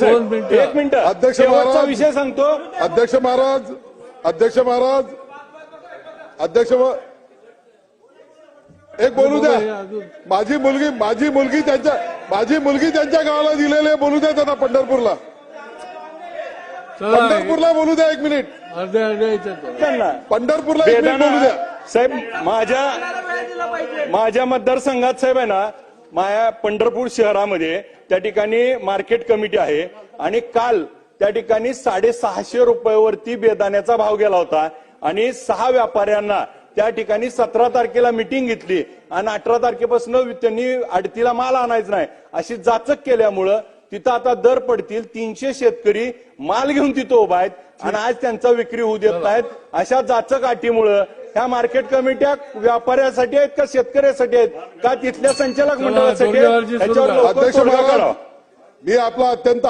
साहेब. एक मिनिट. अध्यक्ष शेवटचा महाराज. विषय सांगतो. अध्यक्ष महाराज. अध्यक्ष महाराज. अध्यक्ष एक बोलू द्या. माझी मुलगी माझी मुलगी त्यांच्या माझी मुलगी त्यांच्या गावाला दिलेली आहे बोलू द्या त्यांना पंढरपूरला. चला पंढरपूरला बोलू द्या एक मिनिट. अर्ध्या अर्ध्या याच्यात त्यांना. पंढरपूरला एक मिनिट बोलू द्या. साहेब माझ्या माझ्या मतदारसंघात साहेब आहे ना माझ्या पंढरपूर शहरामध्ये त्या ठिकाणी मार्केट कमिटी आहे. आणि काल त्या ठिकाणी साडेसहाशे रुपयावरती बेदाण्याचा भाव गेला होता. आणि सहा व्यापाऱ्यांना त्या ठिकाणी सतरा तारखेला मिटिंग घेतली. आणि अठरा तारखेपासून त्यांनी आडतीला माल आणायचा नाही. अशी जाचक केल्यामुळं तिथं आता दर पडतील तीनशे शेतकरी माल घेऊन तिथं उभा आहेत. आणि आज त्यांचा विक्री होऊ देत नाहीत अशा जाचक अटीमुळं ह्या मार्केट कमिट्या व्यापाऱ्यासाठी आहेत का शेतकऱ्यासाठी आहेत? का तिथल्या संचालक मंडळासाठी आहेत? मी आपला अत्यंत